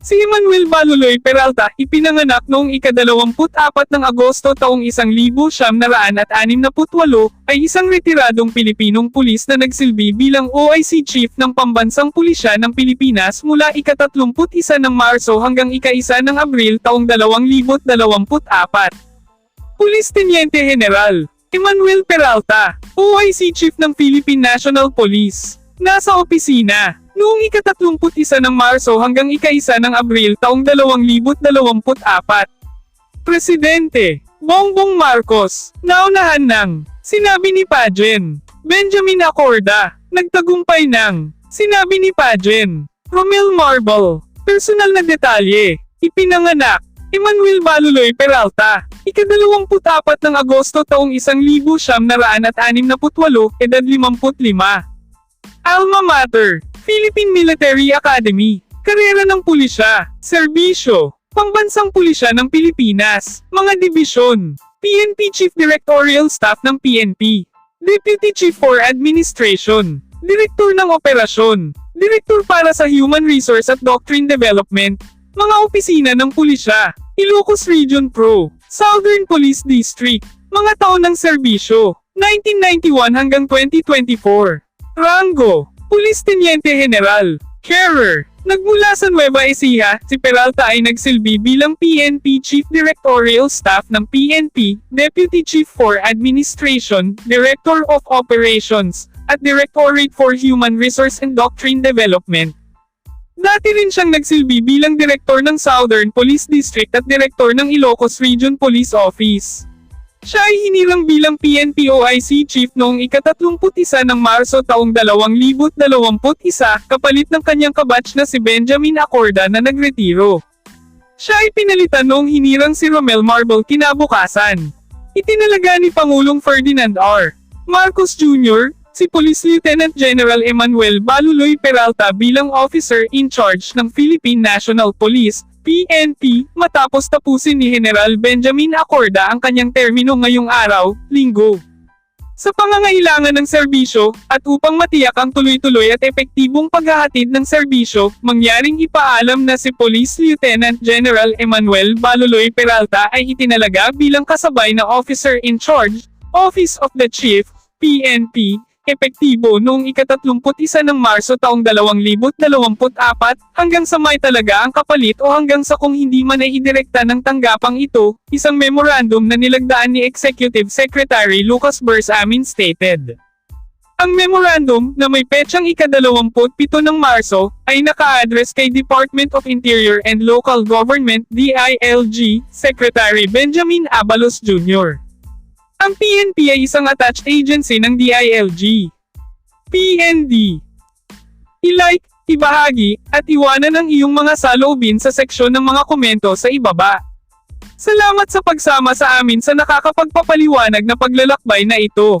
Si Emmanuel Baluloy Peralta, ipinanganak noong ika-24 ng Agosto taong 1968 ay isang retiradong Pilipinong pulis na nagsilbi bilang OIC Chief ng Pambansang Pulisya ng Pilipinas mula ika-31 ng Marso hanggang ika-1 ng Abril taong 2024. Pulis Teniente General Emmanuel Peralta, OIC Chief ng Philippine National Police. Nasa opisina, noong ika-31 ng Marso hanggang ika-1 ng Abril taong 2024. Presidente, Bongbong Marcos, naunahan ng, sinabi ni Pajen, Benjamin Acorda, nagtagumpay ng, sinabi ni Pajen, Romel Marble, personal na detalye, ipinanganak, Emmanuel Baluloy Peralta, ika-24 ng Agosto taong 1968, edad 55. Alma Mater, Philippine Military Academy, karera ng pulisya, serbisyo, pambansang pulisya ng Pilipinas, mga dibisyon, PNP Chief Directorial Staff ng PNP, Deputy Chief for Administration, Direktor ng Operasyon, Direktor para sa Human Resource at Doctrine Development, mga opisina ng pulisya, Ilocos Region Pro, Southern Police District, mga taon ng serbisyo, 1991 hanggang 2024. Rango, Police Teniente General, Carer. Nagmula sa Nueva Ecija, si Peralta ay nagsilbi bilang PNP Chief Directorial Staff ng PNP, Deputy Chief for Administration, Director of Operations, at Directorate for Human Resource and Doctrine Development. Dati rin siyang nagsilbi bilang Direktor ng Southern Police District at Direktor ng Ilocos Region Police Office. Siya ay hinirang bilang PNP OIC Chief noong ika-31 ng Marso taong 2021 kapalit ng kanyang kabatch na si Benjamin Acorda na nagretiro. Siya ay pinalitan noong hinirang si Romel Marble kinabukasan. Itinalaga ni Pangulong Ferdinand R. Marcos Jr., si Police Lieutenant General Emmanuel Baluloy Peralta bilang officer in charge ng Philippine National Police PNP, matapos tapusin ni General Benjamin Acorda ang kanyang termino ngayong araw, linggo. Sa pangangailangan ng serbisyo, at upang matiyak ang tuloy-tuloy at epektibong paghahatid ng serbisyo, mangyaring ipaalam na si Police Lieutenant General Emmanuel Baluloy Peralta ay itinalaga bilang kasabay na Officer in Charge, Office of the Chief, PNP, epektibo noong ika-31 ng Marso taong 2024 hanggang sa may talaga ang kapalit o hanggang sa kung hindi man ay idirekta ng tanggapang ito, isang memorandum na nilagdaan ni Executive Secretary Lucas Bersamin stated. Ang memorandum, na may petsang ika-27 ng Marso, ay naka-address kay Department of Interior and Local Government DILG, Secretary Benjamin Abalos Jr. Ang PNP ay isang attached agency ng DILG. PND. I-like, ibahagi, at iwanan ang iyong mga saloobin sa seksyon ng mga komento sa ibaba. Salamat sa pagsama sa amin sa nakakapagpapaliwanag na paglalakbay na ito.